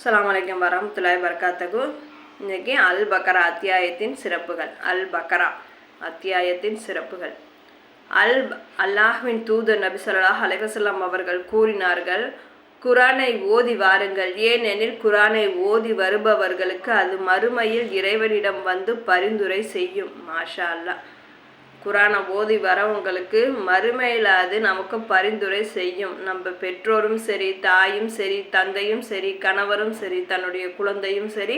அஸ்ஸலாமு வலைக்கம் வரமத்துலாய் பரகாத்தகு இன்றைக்கி அல் பக்கரா அத்தியாயத்தின் சிறப்புகள். அல் பக்கரா அத்தியாயத்தின் சிறப்புகள். அல் அல்லாஹ்வின் தூதர் நபி ஸல்லல்லாஹு அலைவசல்லாம் அவர்கள் கூறினார்கள் குரானை ஓதி வாருங்கள். ஏனெனில் குரானை ஓதி வருபவர்களுக்கு அது மறுமையில் இறைவனிடம் வந்து பரிந்துரை செய்யும். மாஷா அல்லாஹ். குரானை ஓதி வரவங்களுக்கு மறுமையில் அது நமக்கு பரிந்துரை செய்யும். நம்ம பெற்றோரும் சரி தாயும் சரி தந்தையும் சரி கணவரும் சரி தன்னுடைய குழந்தையும் சரி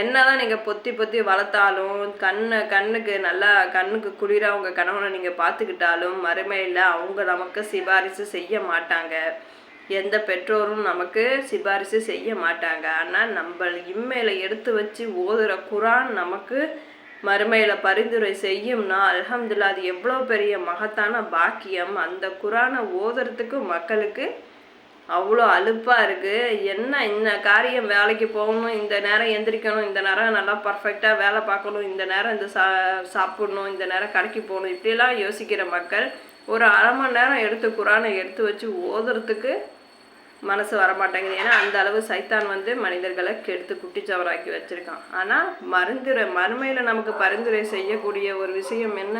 என்னதான் நீங்கள் பொத்தி பொத்தி வளர்த்தாலும் கண்ணு கண்ணுக்கு நல்லா கண்ணுக்கு குளிர அவங்க கணவனை நீங்கள் பார்த்துக்கிட்டாலும் மறுமையில் அவங்க நமக்கு சிபாரிசு செய்ய மாட்டாங்க. எந்த பெற்றோரும் நமக்கு சிபாரிசு செய்ய மாட்டாங்க. ஆனால் நம்ம இம்மையில் எடுத்து வச்சு ஓதுற குரான் நமக்கு மறுமையில் பரிந்துரை செய்யும்னா அல்ஹம்துல்லா அது எவ்வளோ பெரிய மகத்தான பாக்கியம். அந்த குரானை ஓதுறதுக்கு மக்களுக்கு அவ்வளோ அலுப்பாக இருக்குது என்ன இந்த காரியம் வேலைக்கு போகணும் இந்த நேரம் எந்திரிக்கணும் இந்த நேரம் நல்லா பர்ஃபெக்டாக வேலை பார்க்கணும் இந்த நேரம் இந்த சா சாப்பிடணும் இந்த நேரம் கடைக்கு போகணும் இப்படிலாம் யோசிக்கிற மக்கள் ஒரு அரை மணி நேரம் எடுத்து குரானை எடுத்து வச்சு ஓதுறதுக்கு மனசு வரமாட்டேங்குது. ஏன்னா அந்த அளவு சைத்தான் வந்து மனிதர்களை கெடுத்து குட்டிச்சவராக்கி வச்சிருக்கான். ஆனால் மருந்துரை மறுமையில் நமக்கு பரிந்துரை செய்யக்கூடிய ஒரு விஷயம் என்ன?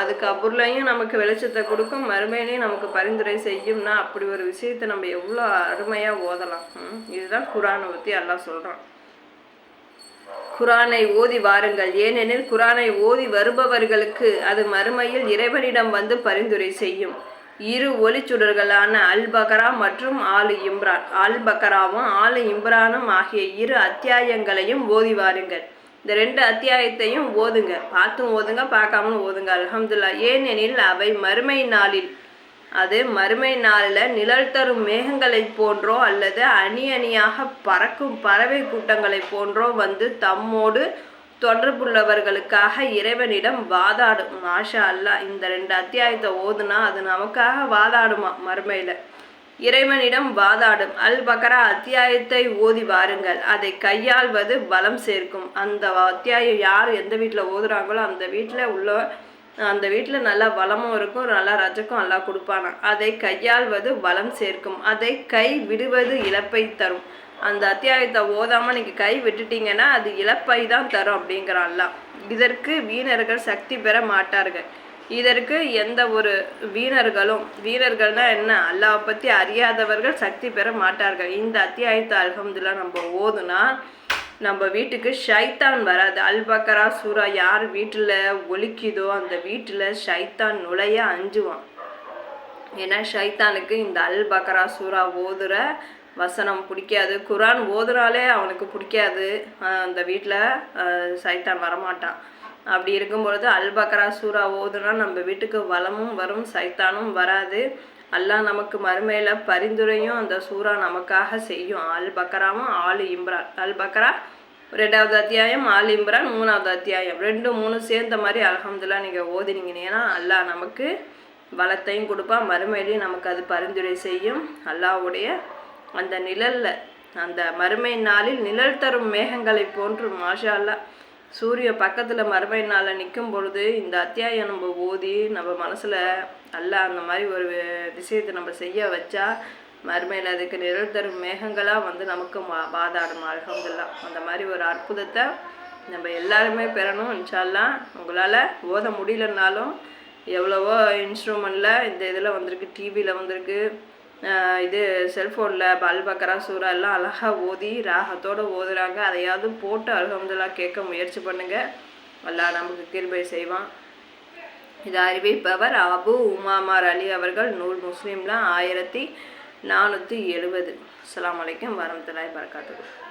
அதுக்கு அப்புறலையும் நமக்கு வெளிச்சத்தை கொடுக்கும். மறுமையிலையும் நமக்கு பரிந்துரை செய்யும்னா அப்படி ஒரு விஷயத்தை நம்ம எவ்வளோ அருமையாக ஓதலாம். இதுதான் குரானை பற்றி எல்லாம் சொல்கிறான் குரானை ஓதி வாருங்கள். ஏனெனில் குரானை ஓதி வருபவர்களுக்கு அது மறுமையில் இறைவனிடம் வந்து பரிந்துரை செய்யும். இரு ஒளிச்சுடர்களான அல் பக்ரா மற்றும் ஆலு இம்ரான் அல் பக்ராவும் ஆலு இம்ரானும் ஆகிய இரு அத்தியாயங்களையும் ஓதி வாருங்கள். இந்த ரெண்டு அத்தியாயத்தையும் ஓதுங்க. பார்த்தும் ஓதுங்க பார்க்காமலும் ஓதுங்க. அலமதுல்லா ஏனெனில் அவை மறுமை நாளில் அது மறுமை நாளில் நிழல் தரும் மேகங்களைப் போன்றோ அல்லது அணி அணியாக பறக்கும் பறவை கூட்டங்களைப் போன்றோ வந்து தம்மோடு தொடர்புள்ளவர்களுக்காக இறைவனிடம் வாதாடும். மாஷா அல்லாஹ் இந்த ரெண்டு அத்தியாயத்தை ஓதுனா அது நமக்காக வாதாடுமா மறுமையில் இறைவனிடம் வாதாடும். அல் பக்ரா அத்தியாயத்தை ஓதி வாருங்கள். அதை கையாள்வது பலம் சேர்க்கும். அந்த அத்தியாயம் யார் எந்த வீட்டில் ஓதுறாங்களோ அந்த வீட்டில் உள்ள அந்த வீட்டில் நல்லா வளமும் இருக்கும் நல்லா ரஜக்கும் நல்லா கொடுப்பானா? அதை கையாள்வது பலம் சேர்க்கும். அதை கை விடுவது இழப்பை தரும். அந்த அத்தியாயத்தை ஓதாமல் நீங்கள் கை விட்டுட்டீங்கன்னா அது இழப்பை தான் தரும் அப்படிங்கிறான்லாம் இதற்கு வீணர்கள் சக்தி பெற மாட்டார்கள். இதற்கு எந்த ஒரு வீணர்களும் வீணர்கள்னா என்ன? அல்லாவை பற்றி அறியாதவர்கள் சக்தி பெற மாட்டார்கள். இந்த அத்தியாயத்தை அல்ஹம்துல்லா நம்ம ஓதுனா நம்ம வீட்டுக்கு ஷைத்தான் வராது. அல்பக்கரா சூரா யார் வீட்டில் ஒலிக்குதோ அந்த வீட்டில் ஷைத்தான் நுழைய அஞ்சுவான். ஏன்னா ஷைத்தானுக்கு இந்த அல் பக்கரா சூரா ஓதுற வசனம் பிடிக்காது. குரான் ஓதுனாலே அவனுக்கு பிடிக்காது. அந்த வீட்டில் சைத்தான் வரமாட்டான். அப்படி இருக்கும் பொழுது அல் பக்ரா சூரா ஓதுனா நம்ம வீட்டுக்கு வளமும் வரும் சைத்தானும் வராது. அல்லாஹ் நமக்கு மறுமையில் பரிந்துரையும் அந்த சூரா நமக்காக செய்யும். அல் பக்கராவும் ஆலு இம்ரான். அல் பக்ரா ரெண்டாவது அத்தியாயம் ஆல் இம்ரான் மூணாவது அத்தியாயம். ரெண்டு மூணு சேர்ந்த மாதிரி அலகம்துல்லா நீங்கள் ஓதினீங்கன்னா அல்லாஹ் நமக்கு வளத்தையும் கொடுப்பா மறுமையிலையும் நமக்கு அது பரிந்துரை செய்யும். அல்லாஹ்வுடைய அந்த நிழலில் அந்த மறுமை நாளில் நிழல் தரும் மேகங்களை போன்று மாஷா அல்லாஹ் சூரிய பக்கத்தில் மறுமை நாளில் நிற்கும் பொழுது இந்த அத்தியாயம் நம்ம ஓதி நம்ம மனசில் அல்ல அந்த மாதிரி ஒரு விஷயத்தை நம்ம செய்ய வச்சா மறுமையில் அதுக்கு நிழல் தரும் மேகங்களாக வந்து நமக்கு மா பாதாடும் அல்ஹம்துல்லா அந்த மாதிரி ஒரு அற்புதத்தை நம்ம எல்லாருமே பெறணும். இன்ஷால்லா உங்களால் ஓத முடியலனாலும் எவ்வளவோ இன்ஸ்ட்ருமெண்ட்டில் இந்த இதில் வந்திருக்கு டிவியில் வந்திருக்கு இது செல்ஃபோனில் பல் பக்கரா சூறா எல்லாம் அழகாக ஓதி ராகத்தோடு ஓதுறாங்க அதையாவது போட்டு அல்ஹம்துல்லா கேட்க முயற்சி பண்ணுங்கள் அல்லாஹ் நமக்கு கிருபை செய்வான். இதை அறிவிப்பவர் அபு உமாமார் அலி அவர்கள் நூல் முஸ்லீம்லாம் ஆயிரத்தி நானூற்றி எழுபது. அலாம் அலைக்கும் வரமத்துலாய் வரகாத்துஹு